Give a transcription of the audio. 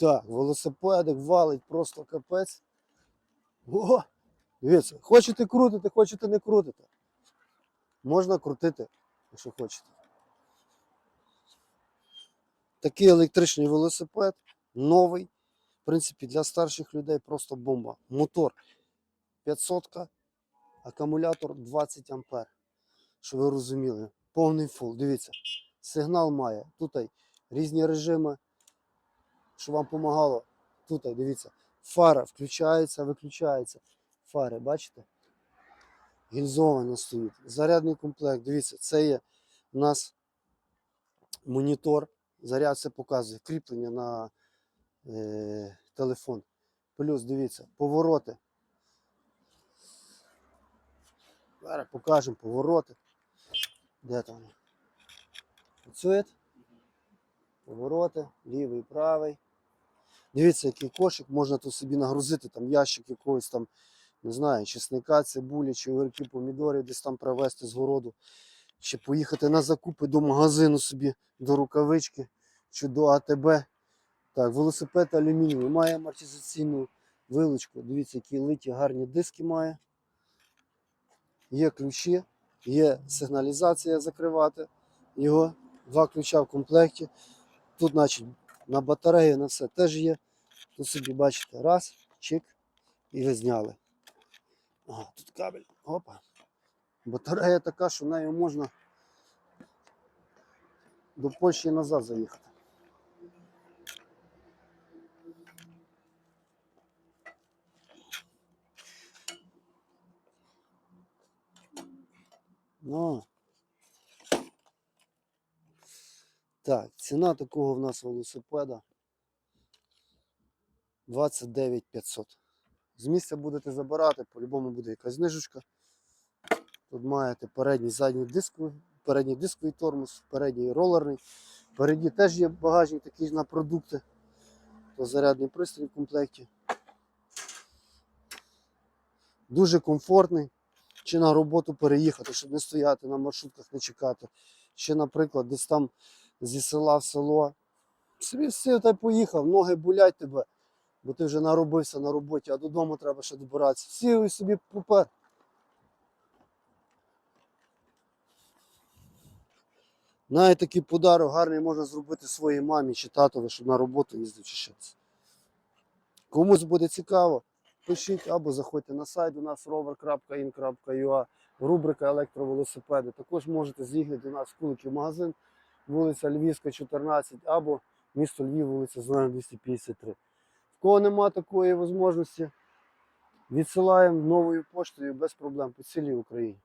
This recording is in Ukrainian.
Так, велосипедик валить просто капець. О! Дивіться, хочете крутити, хочете не крутите. Можна крутити, якщо хочете. Такий електричний велосипед, новий. В принципі, для старших людей просто бомба. Мотор 500, акумулятор 20 ампер. Щоб ви розуміли. Повний фул. Дивіться, сигнал має. Тут різні режими, що вам допомагало. Тут, дивіться, фара включається, виключається. Фари, бачите? Гільзовано стоїть. Зарядний комплект. Дивіться, це є у нас монітор. Заряд це показує. Кріплення на е, телефон. Плюс, дивіться, повороти. Зараз покажемо повороти. Де там? Працює? Повороти, лівий, правий. Дивіться, який кошик, можна тут собі нагрузити, там ящик якогось там, не знаю, чесника, цибулі, чи огірки, помідори, десь там привезти з городу. Чи поїхати на закупи до магазину собі, до рукавички, чи до АТБ. Так, велосипед алюмінієвий, має амортизаційну вилучку. Дивіться, які литі гарні диски має. Є ключі, є сигналізація закривати його. Два ключа в комплекті. Тут, значить, на батареї на все теж є. Тут собі бачите, раз, чик, і ви зняли. Ага, тут кабель. Опа. Батарея така, що нею можна до Польщі назад заїхати. Ну. Так, ціна такого в нас велосипеда 29 500. З місця будете забирати, по-любому буде якась знижечка. Тут маєте передній задній дисковий, передній дисковий тормоз, передній ролерний. Впереді теж є багажник такий на продукти. То зарядний пристрій в комплекті. Дуже комфортний. Чи на роботу переїхати, щоб не стояти на маршрутках, не чекати. Чи, наприклад, десь там зі села в село. Собі все та й поїхав, ноги болять тебе, бо ти вже наробився на роботі, а додому треба ще добиратися. Сів і собі попер. Навіть такий подарок гарний можна зробити своїй мамі чи татові, щоб на роботу їздив чи щось. Комусь буде цікаво, пишіть або заходьте на сайт у нас rover.in.ua, рубрика електровелосипеди. Також можете з'їхати до нас в Куликів магазин, вулиця Львівська, 14, або місто Львів, вулиця Зелена 253. В кого нема такої можливості, відсилаємо новою поштою без проблем по цілій Україні.